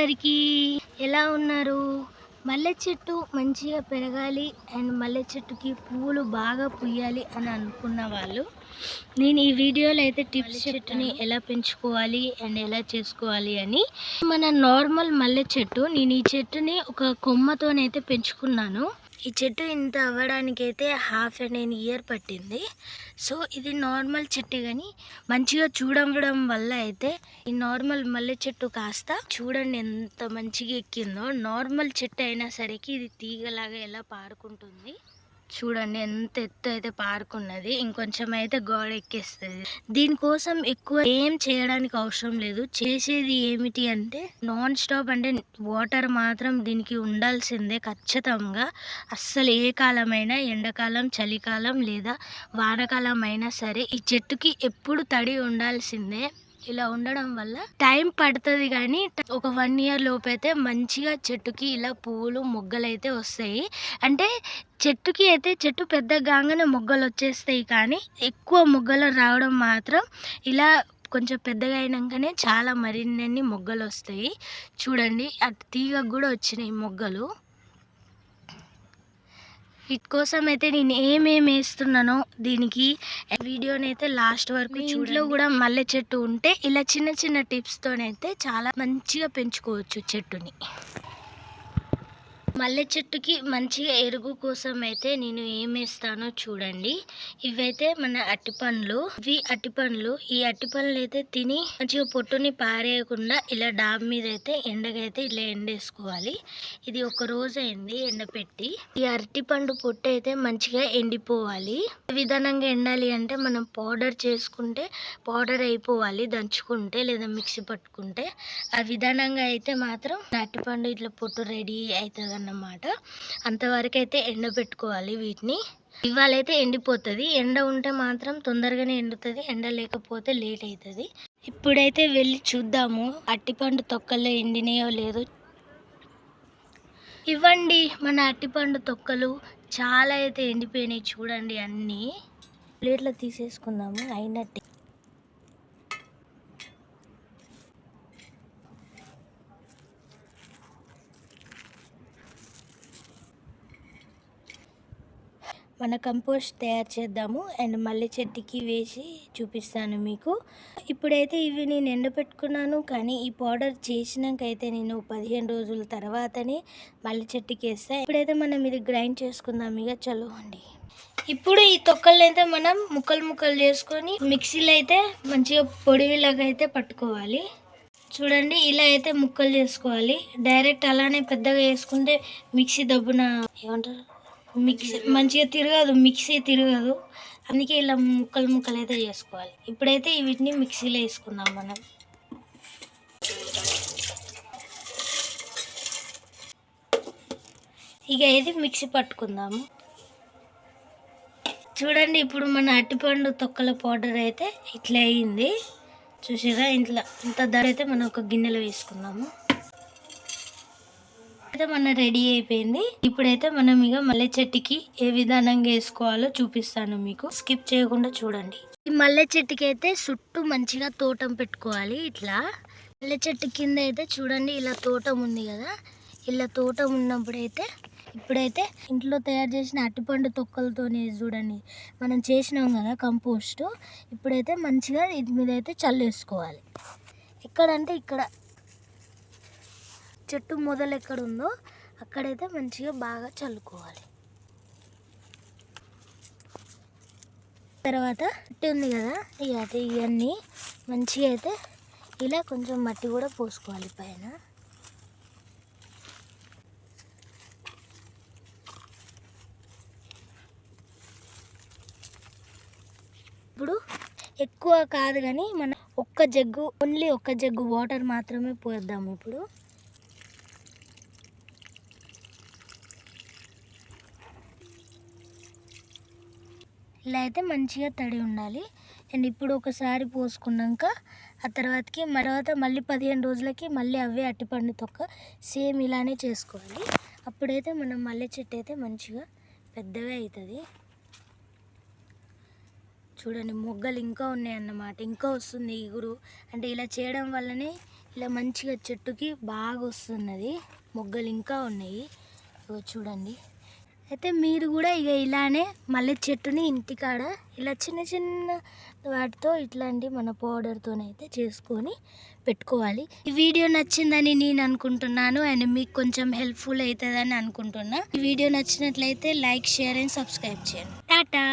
అందరికీ ఎలా ఉన్నారు? మల్లె చెట్టు మంచిగా పెరగాలి అండ్ మల్లె చెట్టుకి పువ్వులు బాగా పుయ్యాలి అని అనుకున్న వాళ్ళు నేను ఈ వీడియోలో అయితే టిప్స్ చెట్టుని ఎలా పెంచుకోవాలి అండ్ ఎలా చేసుకోవాలి అని మన నార్మల్ మల్లె చెట్టు నేను ఈ చెట్టుని ఒక కొమ్మతోనైతే పెంచుకున్నాను. ఈ చెట్టు ఇంత అవ్వడానికి అయితే హాఫ్ అండ్ ఎన్ ఇయర్ పట్టింది. సో ఇది నార్మల్ చెట్టు కానీ మంచిగా చూడవడం వల్ల అయితే ఈ నార్మల్ మల్లె చెట్టు కాస్త చూడండి ఎంత మంచిగా ఎక్కిందో. నార్మల్ చెట్టు అయినా సరికి ఇది తీగలాగా ఎలా పారుకుంటుంది. చూడండి ఎంత ఎత్తు అయితే పారుకున్నది ఇంకొంచెం అయితే గోడ ఎక్కేస్తుంది. దీనికోసం ఎక్కువ ఏం చేయడానికి అవసరం లేదు. చేసేది ఏమిటి అంటే నాన్ స్టాప్ అంటే వాటర్ మాత్రం దీనికి ఉండాల్సిందే ఖచ్చితంగా. అస్సలు ఏ కాలమైనా ఎండాకాలం చలికాలం లేదా వానకాలం అయినా సరే ఈ చెట్టుకి ఎప్పుడు తడి ఉండాల్సిందే. ఇలా ఉండడం వల్ల టైం పడుతుంది కానీ ఒక వన్ ఇయర్ లోపైతే మంచిగా చెట్టుకి ఇలా పువ్వులు మొగ్గలు అయితే వస్తాయి. అంటే చెట్టుకి అయితే చెట్టు పెద్ద కాగానే మొగ్గలు వచ్చేస్తాయి కానీ ఎక్కువ మొగ్గలు రావడం మాత్రం ఇలా కొంచెం పెద్దగా అయినాకనే చాలా మరిన్ని మొగ్గలు వస్తాయి. చూడండి అటు తీగకు కూడా వచ్చినాయి మొగ్గలు. వీటి కోసం అయితే నేను ఏమేమి వేస్తున్నానో దీనికి వీడియోని అయితే లాస్ట్ వరకు ఇంట్లో కూడా మల్లె చెట్టు ఉంటే ఇలా చిన్న చిన్న టిప్స్తోనైతే చాలా మంచిగా పెంచుకోవచ్చు చెట్టుని. మల్లె చెట్టుకి మంచిగా ఎరుగు కోసం అయితే నేను ఏమేస్తానో చూడండి. ఇవైతే మన అట్టిపండ్లు ఇవి అట్టిపండ్లు ఈ అట్టిపండ్లు అయితే తిని మంచిగా పొట్టుని పారేయకుండా ఇలా డాబ్ మీద అయితే ఎండగైతే ఇలా ఎండేసుకోవాలి. ఇది ఒక రోజు అయింది ఎండపెట్టి. ఈ అరటిపండు పొట్టు అయితే మంచిగా ఎండిపోవాలి. విధానంగా ఎండాలి అంటే మనం పౌడర్ చేసుకుంటే పౌడర్ అయిపోవాలి దంచుకుంటే లేదా మిక్సీ పట్టుకుంటే. ఆ విధానంగా అయితే మాత్రం అరటిపండు ఇట్లా పొట్టు రెడీ అవుతుంది అన్నమాట. అంతవరకైతే ఎండబెట్టుకోవాలి వీటిని. ఇవాళైతే ఎండిపోతుంది. ఎండ ఉంటే మాత్రం తొందరగానే ఎండుతుంది. ఎండ లేకపోతే లేట్ అవుతుంది ఇప్పుడైతే వెళ్ళి చూద్దాము. అట్టిపండు తొక్కల్లో ఎండినాయో లేదో. ఇవ్వండి మన అట్టిపండు తొక్కలు. చాలా అయితే ఎండిపోయినాయి చూడండి అన్నీ. ప్లేట్లో తీసేసుకుందాము. అయినట్టు. మన కంపోస్ట్ తయారు చేద్దాము అండ్ మల్లె చెట్టుకి వేసి చూపిస్తాను మీకు. ఇప్పుడైతే ఇవి నేను ఎండబెట్టుకున్నాను కానీ ఈ పౌడర్ చేసినాక అయితే నేను పదిహేను రోజుల తర్వాతనే మల్లె చెట్టుకి వేస్తాను ఇప్పుడైతే మనం ఇది గ్రైండ్ చేసుకుందాం ఇక. చలో అండి. ఇప్పుడు ఈ తొక్కలు అయితే మనం ముక్కలు ముక్కలు చేసుకొని మిక్సీలో అయితే మంచిగా పొడిలాగా అయితే పట్టుకోవాలి. చూడండి ఇలా అయితే ముక్కలు చేసుకోవాలి. డైరెక్ట్ అలానే పెద్దగా వేసుకుంటే మిక్సీ దబ్బున ఏమంటారు? మిక్సీ మంచిగా తిరగదు మిక్సీ తిరగదు. అందుకే ఇలా ముక్కలు ముక్కలు అయితే చేసుకోవాలి. ఇప్పుడైతే వీటిని మిక్సీలో వేసుకుందాం మనం. ఇక ఇది మిక్సీ పట్టుకుందాము. చూడండి ఇప్పుడు మన అట్టిపండు తొక్కల పౌడర్ అయితే ఇట్లా అయ్యింది చూసారా? ఇంట్లో ఇంత ధర అయితే మనం ఒక గిన్నెలో వేసుకుందాము. అయితే మన రెడీ అయిపోయింది. ఇప్పుడైతే మనం ఇక మల్లె చెట్టుకి ఏ విధానంగా వేసుకోవాలో చూపిస్తాను మీకు. స్కిప్ చేయకుండా చూడండి. ఈ మల్లె చెట్టుకి అయితే చుట్టూ మంచిగా తోటం పెట్టుకోవాలి ఇట్లా. మల్లె చెట్టు కింద అయితే చూడండి ఇలా తోటం ఉంది కదా. ఇలా తోటం ఉన్నప్పుడైతే ఇప్పుడైతే ఇంట్లో తయారు చేసిన అట్టిపండు తొక్కలతోనే చూడండి. మనం చేసినాం కదా కంపోస్ట్. ఇప్పుడైతే మంచిగా ఇది మీద అయితే చల్లేసుకోవాలి. ఎక్కడంటే ఇక్కడ చెట్టు మొదలు ఎక్కడ ఉందో అక్కడైతే మంచిగా బాగా చల్లుకోవాలి. తర్వాత మట్టి ఉంది కదా ఇక అయితే ఇవన్నీ మంచిగా అయితే ఇలా కొంచెం మట్టి కూడా పోసుకోవాలి పైన. ఇప్పుడు ఎక్కువ కాదు కానీ మనం ఒక్క జగ్గు ఓన్లీ ఒక్క జగ్గు వాటర్ మాత్రమే పోద్దాము ఇప్పుడు. ఇలా అయితే మంచిగా తడి ఉండాలి. అండ్ ఇప్పుడు ఒకసారి పోసుకున్నాక ఆ తర్వాతకి తర్వాత మళ్ళీ పదిహేను రోజులకి మళ్ళీ అవే అట్టిపండు తొక్క సేమ్ ఇలానే చేసుకోవాలి. అప్పుడైతే మనం మల్లె చెట్టు అయితే మంచిగా పెద్దవే అవుతుంది చూడండి మొగ్గలు ఇంకా ఉన్నాయన్నమాట. ఇంకా వస్తుంది ఇగురు అంటే ఇలా చేయడం వల్లనే ఇలా మంచిగా చెట్టుకి బాగా వస్తున్నది. మొగ్గలు ఇంకా ఉన్నాయి. చూడండి. అయితే మీరు కూడా ఇక ఇలానే మల్లె చెట్టుని ఇంటికాడ ఇలా చిన్న చిన్న వాటితో ఇట్లాంటి మన పౌడర్తోనైతే చేసుకొని పెట్టుకోవాలి. ఈ వీడియో నచ్చిందని నేను అనుకుంటున్నాను అండ్ మీకు కొంచెం హెల్ప్ఫుల్ అవుతుందని అనుకుంటున్నా. ఈ వీడియో నచ్చినట్లయితే లైక్ షేర్ అండ్ సబ్స్క్రైబ్ చేయండి. టాటా!